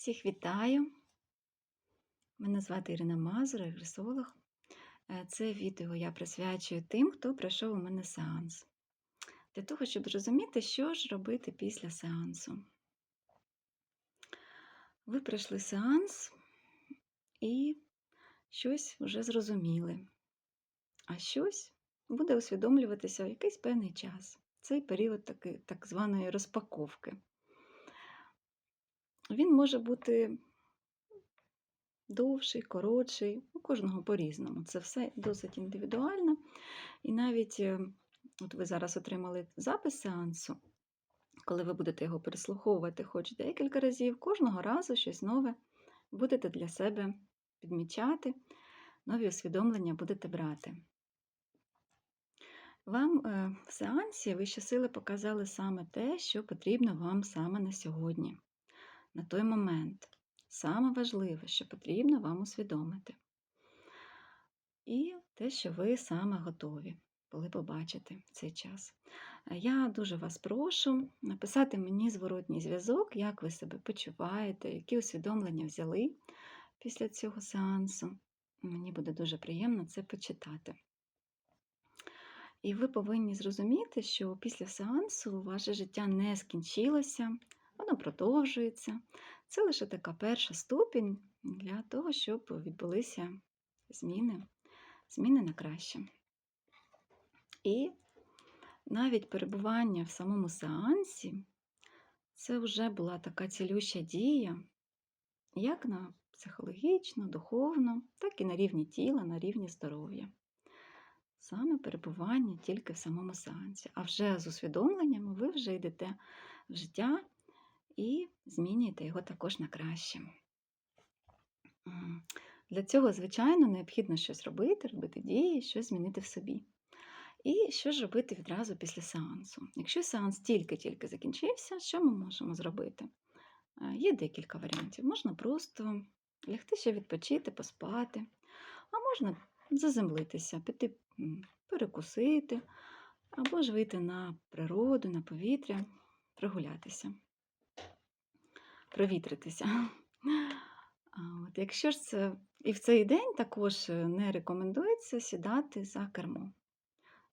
Всіх вітаю! Мене звати Ірина Мазур, регресолог. Е, Це відео я присвячую тим, хто пройшов у мене сеанс. Для того, щоб зрозуміти, що ж робити після сеансу. Ви пройшли сеанс і щось вже зрозуміли, а щось буде усвідомлюватися в якийсь певний час. Цей період таки, так званої розпаковки. Він може бути довший, коротший, у кожного по-різному. Це все досить індивідуально. І навіть е, от ви зараз отримали запис сеансу, коли ви будете його переслуховувати хоч декілька разів, кожного разу щось нове будете для себе підмічати, нові усвідомлення будете брати. Вам е, в сеансі вищі сили показали саме те, що потрібно вам саме на сьогодні на той момент. Саме важливе, що потрібно вам усвідомити. І те, що ви саме готові були побачити цей час. Я дуже вас прошу написати мені зворотній зв'язок, як ви себе почуваєте, які усвідомлення взяли після цього сеансу. Мені буде дуже приємно це почитати. І ви повинні зрозуміти, що після сеансу ваше життя не скінчилося, воно продовжується. Це лише така перша ступінь для того, щоб відбулися зміни, зміни на краще. І навіть перебування в самому сеансі це вже була така цілюща дія, як на психологічно, духовно, так і на рівні тіла, на рівні здоров'я. Саме перебування тільки в самому сеансі. А вже з усвідомленнями ви вже йдете в життя і змінюєте його також на краще. Для цього, звичайно, необхідно щось робити, робити дії, щось змінити в собі. І що ж робити відразу після сеансу? Якщо сеанс тільки-тільки закінчився, що ми можемо зробити? Е, Є декілька варіантів. Можна просто лягти ще відпочити, поспати, а можна заземлитися, піти перекусити, або ж вийти на природу, на повітря, прогулятися провітритися. От, Якщо ж це і в цей день також не рекомендується сідати за кермо,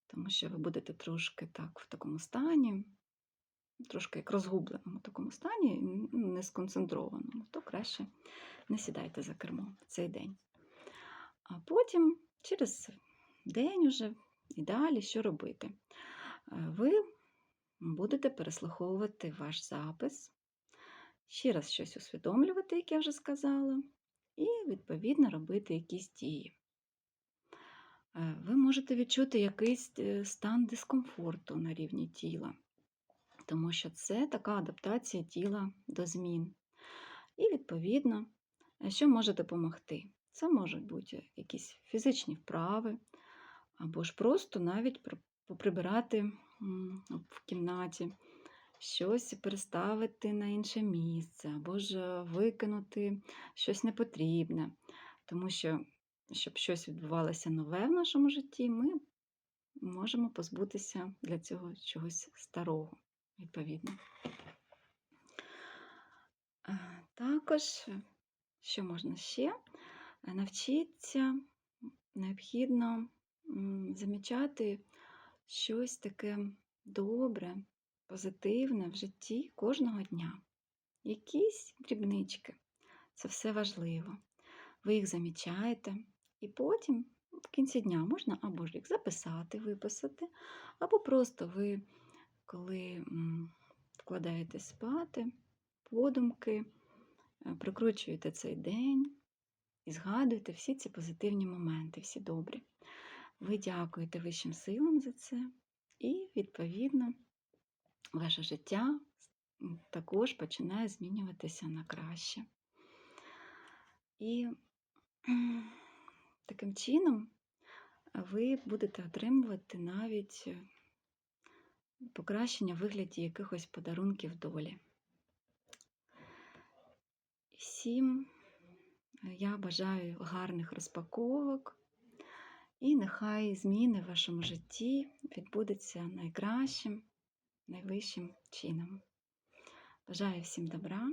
тому що ви будете трошки так в такому стані, трошки як розгубленому такому стані, не сконцентрованому, то краще не сідайте за кермо в цей день. А потім, через день уже і далі, що робити? Ви будете переслуховувати ваш запис ще раз щось усвідомлювати, як я вже сказала, і, відповідно, робити якісь дії. Е, ви можете відчути якийсь е, стан дискомфорту на рівні тіла, тому що це така адаптація тіла до змін. І, відповідно, е, що може допомогти? Це можуть бути якісь фізичні вправи, або ж просто навіть поприбирати в кімнаті, щось переставити на інше місце, або ж викинути щось непотрібне. Тому що, щоб щось відбувалося нове в нашому житті, ми можемо позбутися для цього чогось старого, відповідно. Також, що можна ще? Навчитися необхідно замічати щось таке добре, позитивне в житті кожного дня. Якісь дрібнички. Це все важливо. Ви їх замічаєте, і потім в кінці дня можна або ж їх записати, виписати, або просто ви, коли вкладаєте спати, подумки, е, прикручуєте цей день і згадуєте всі ці позитивні моменти, всі добрі. Ви дякуєте вищим силам за це, і, відповідно, ваше життя також починає змінюватися на краще. І таким чином ви будете отримувати навіть е, покращення в вигляді якихось подарунків долі. Всім е, я бажаю гарних розпаковок, і нехай зміни в вашому житті відбудуться найкращим найвищим чином. Бажаю всім добра,